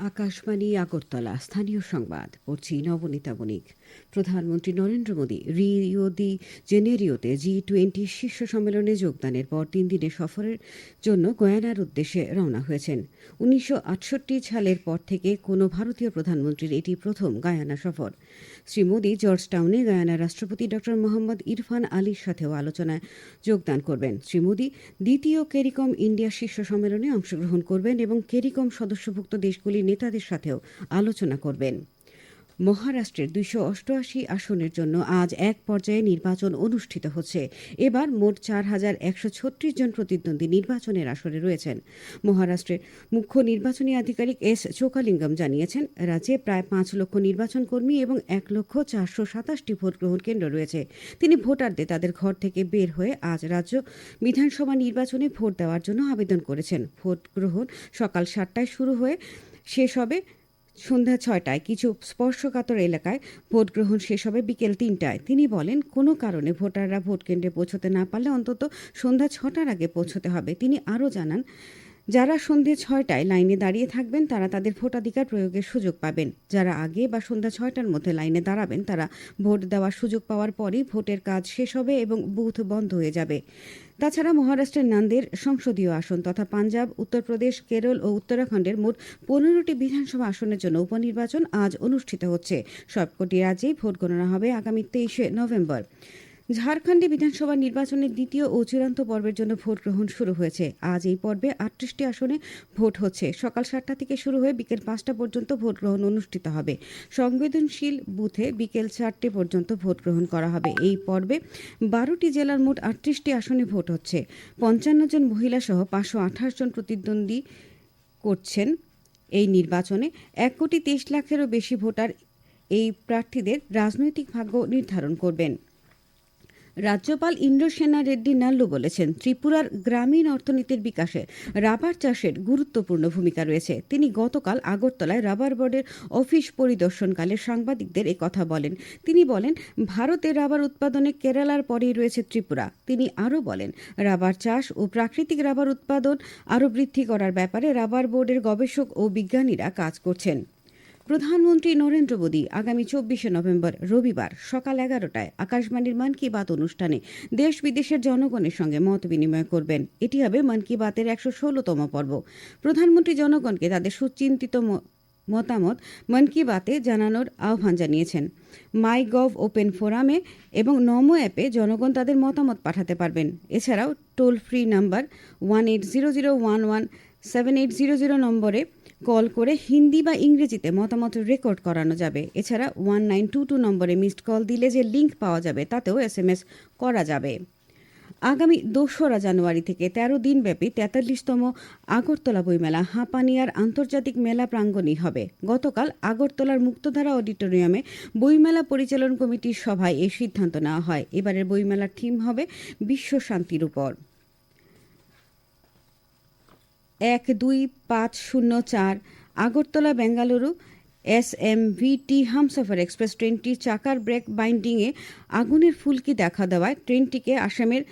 আকাশবাণী, আগরতলা। স্থানীয় সংবাদ। পড়ছি নবনীতা বণিক। প্রধানমন্ত্রী নরেন্দ্র মোদী রিও দি জেনেরিওতে জি টোয়েন্টি শীর্ষ সম্মেলনে যোগদানের পর তিন দিনের সফরের জন্য গয়ানার উদ্দেশ্যে রওনা হয়েছেন। উনিশশো আটষট্টি সালের পর থেকে কোনো ভারতীয় প্রধানমন্ত্রীর এটি প্রথম গায়ানা সফর। শ্রী মোদী জর্জ টাউনে গায়ানার রাষ্ট্রপতি ড মোহাম্মদ ইরফান আলীর সাথেও আলোচনায় যোগদান করবেন। শ্রী মোদী দ্বিতীয় কেরিকম ইন্ডিয়া শীর্ষ সম্মেলনে অংশগ্রহণ করবেন এবং কেরিকম সদস্যভুক্ত দেশগুলির নেতাদের সাথেও আলোচনা করবেন। মহারাষ্ট্রের দুইশো অষ্টআশি আসনের জন্য আজ এক পর্যায়ে নির্বাচন অনুষ্ঠিত হচ্ছে। এবার মোট চার হাজার একশো ছত্রিশ জন প্রতিদ্বন্দ্বী নির্বাচনের আসরে রয়েছেন। মহারাষ্ট্রের মুখ্য নির্বাচনী আধিকারিক এস চোকালিঙ্গম জানিয়েছেন, রাজ্যে প্রায় পাঁচ লক্ষ নির্বাচন কর্মী এবং এক লক্ষ চারশো সাতাশটি ভোট গ্রহণ কেন্দ্র রয়েছে। তিনি ভোটারদের তাদের ঘর থেকে বের হয়ে আজ রাজ্য বিধানসভা নির্বাচনে ভোট দেওয়ার জন্য আবেদন করেছেন। ভোট গ্রহণ সকাল সাতটায় শুরু হয়ে শেষ হবে সন্ধ্যা ছয়টায়। কিছু স্পর্শকাতর এলাকায় ভোট গ্রহণ শেষ হবে বিকেল তিনটায়। তিনি বলেন, কোনো কারণে ভোটাররা ভোট কেন্দ্রে পৌঁছতে না পারলে অন্তত সন্ধ্যা ছটার আগে পৌঁছতে হবে। তিনি আরও জানান যারা সন্ধে ছয়টায় লাইনে দাঁড়িয়ে থাকবেন, তারা তাদের ভোটাধিকার প্রয়োগের সুযোগ পাবেন। যারা আগে বা সন্ধ্যা ছয়টার মধ্যে লাইনে দাঁড়াবেন, তারা ভোট দেওয়ার সুযোগ পাওয়ার পরই ভোটের কাজ শেষ হবে এবং বুথ বন্ধ হয়ে যাবে। তাছাড়া মহারাষ্ট্রের নান্দের সংসদীয় আসন তথা পাঞ্জাব, উত্তরপ্রদেশ, কেরল ও উত্তরাখণ্ডের মোট পনেরোটি বিধানসভা আসনের জন্য উপনির্বাচন আজ অনুষ্ঠিত হচ্ছে। সবকটি রাজ্যেই ভোট গণনা হবে আগামী তেইশে নভেম্বর। ঝাড়খণ্ডে বিধানসভা নির্বাচনের দ্বিতীয় ও চূড়ান্ত পর্বের জন্য ভোট গ্রহণ শুরু হয়েছে। আজ এই পর্বে আটত্রিশটি আসনে ভোট হচ্ছে। সকাল সাতটা থেকে শুরু হয়ে বিকেল পাঁচটা পর্যন্ত ভোট গ্রহণ অনুষ্ঠিত হবে। সংবেদনশীল বুথে বিকেল চারটে পর্যন্ত ভোট গ্রহণ করা হবে। এই পর্বে বারোটি জেলার মোট আটত্রিশটি আসনে ভোট হচ্ছে। পঞ্চান্ন জন মহিলা সহ পাঁচশো আঠাশ জন প্রতিদ্বন্দ্বী করছেন এই নির্বাচনে। এক কোটি তেইশ লাখেরও বেশি ভোটার এই প্রার্থীদের রাজনৈতিক ভাগ্য নির্ধারণ করবেন। রাজ্যপাল ইন্দ্রসেনা রেড্ডি নাল্লু বলেছেন, ত্রিপুরার গ্রামীণ অর্থনীতির বিকাশে রাবার চাষের গুরুত্বপূর্ণ ভূমিকা রয়েছে। তিনি গতকাল আগরতলায় রাবার বোর্ডের অফিস পরিদর্শনকালে সাংবাদিকদের কথা বলেন। তিনি বলেন, ভারতে রাবার উৎপাদনে কেরালার পরেই রয়েছে ত্রিপুরা। তিনি আরও বলেন, রাবার চাষ ও প্রাকৃতিক রাবার উৎপাদন আরও বৃদ্ধি করার ব্যাপারে রাবার বোর্ডের গবেষক ও বিজ্ঞানীরা কাজ করছেন। প্রধানমন্ত্রী নরেন্দ্র মোদী আগামী চব্বিশে নভেম্বর রবিবার সকাল এগারোটায় আকাশবাণীর মন কি বাত অনুষ্ঠানে দেশ বিদেশের জনগণের সঙ্গে মত বিনিময় করবেন। এটি হবে মন কি বাতের একশো ষোলোতম পর্ব। প্রধানমন্ত্রী জনগণকে তাদের সুচিন্তিত মতামত মন কি বাতে জানানোর আহ্বান জানিয়েছেন। মাই গভ ওপেন ফোরামে এবং নমো অ্যাপে জনগণ তাদের মতামত পাঠাতে পারবেন। এছাড়াও toll free number one eight zero zero one one seven eight zero zero নম্বরে কল করে হিন্দি বা ইংরেজিতে মতামত রেকর্ড করানো যাবে। এছাড়া ওয়ান নাইন টু টু নম্বরে মিসড কল দিলে যে লিঙ্ক পাওয়া যাবে, তাতেও এস এম এস করা যাবে। আগামী দোসরা জানুয়ারি থেকে তেরো দিনব্যাপী তেতাল্লিশতম আগরতলা বইমেলা হাঁপানিয়ার আন্তর্জাতিক মেলা প্রাঙ্গণই হবে। গতকাল আগরতলার মুক্তধারা অডিটোরিয়ামে বইমেলা পরিচালন কমিটির সভায় এই সিদ্ধান্ত নেওয়া হয়। এবারের বইমেলার থিম হবে বিশ্ব শান্তির উপর। এক দুই পাঁচ শূন্য চার, Agartala, Bengaluru, S M VT Humsafar express ট্রেনটির চাকার ব্রেক বাইন্ডিংয়ে আগুনের ফুলকি দেখা দেওয়ায় ট্রেনটিকে আসামের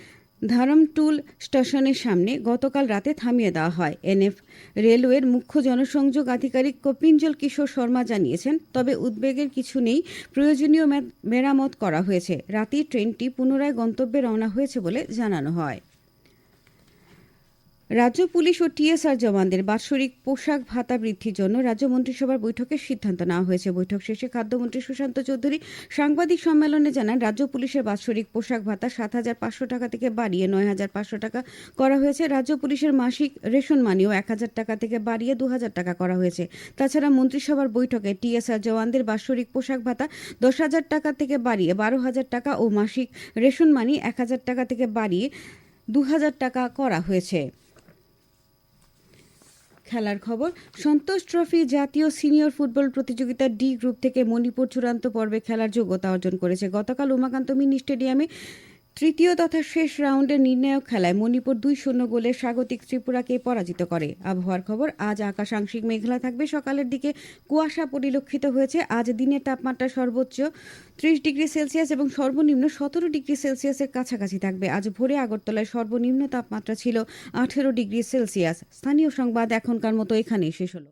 ধারমটুল স্টেশনের সামনে গতকাল রাতে থামিয়ে দেওয়া হয়। এনএফ রেলওয়ের মুখ্য জনসংযোগ আধিকারিক কপিঞ্জল কিশোর শর্মা জানিয়েছেন, তবে উদ্বেগের কিছু নেই, প্রয়োজনীয় মেরামত করা হয়েছে। রাতেই ট্রেনটি পুনরায় গন্তব্যে রওনা হয়েছে বলে জানানো হয়। রাজ্য পুলিশ ও টিএসআর জওয়ানদের বাৎসরিক পোশাক ভাতা বৃদ্ধির জন্য রাজ্য মন্ত্রিসভার বৈঠকে সিদ্ধান্ত নেওয়া হয়েছে। বৈঠক শেষে খাদ্যমন্ত্রী সুশান্ত চৌধুরী সাংবাদিক সম্মেলনে জানান, রাজ্য পুলিশের বাৎসরিক পোশাক ভাতা সাত হাজার পাঁচশো টাকা থেকে বাড়িয়ে নয় হাজার পাঁচশো টাকা করা হয়েছে। রাজ্য পুলিশের মাসিক রেশন মানিও এক হাজার টাকা থেকে বাড়িয়ে দু হাজার টাকা করা হয়েছে। তাছাড়া মন্ত্রিসভার বৈঠকে টিএসআর জওয়ানদের বাৎসরিক পোশাক ভাতা দশ হাজার টাকা থেকে বাড়িয়ে বারো হাজার টাকা ও মাসিক রেশন মানি এক হাজার টাকা থেকে বাড়িয়ে দু হাজার টাকা করা হয়েছে। খেলার খবর। সন্তোষ ট্রফি জাতীয় সিনিয়র ফুটবল প্রতিযোগিতার ডি গ্রুপ থেকে মণিপুর চূড়ান্ত পর্বে খেলার যোগ্যতা অর্জন করেছে। গতকাল উমাকান্ত মিনি স্টেডিয়ামে তৃতীয় তথা শেষ রাউন্ডের নির্ণায়ক খেলায় মণিপুর দুই শূন্য গোলে স্বাগতিক ত্রিপুরাকে পরাজিত করে। আবহাওয়ার খবর, আজ আকাশ আংশিক মেঘলা থাকবে। সকালের দিকে কুয়াশা পরিলক্ষিত হয়েছে। আজ দিনের তাপমাত্রা সর্বোচ্চ ত্রিশ ডিগ্রি সেলসিয়াস এবং সর্বনিম্ন সতেরো ডিগ্রি সেলসিয়াসের কাছাকাছি থাকবে। আজ ভোরে আগরতলায় সর্বনিম্ন তাপমাত্রা ছিল আঠেরো ডিগ্রি সেলসিয়াস। স্থানীয় সংবাদ এখনকার মতো এখানেই শেষ হলো।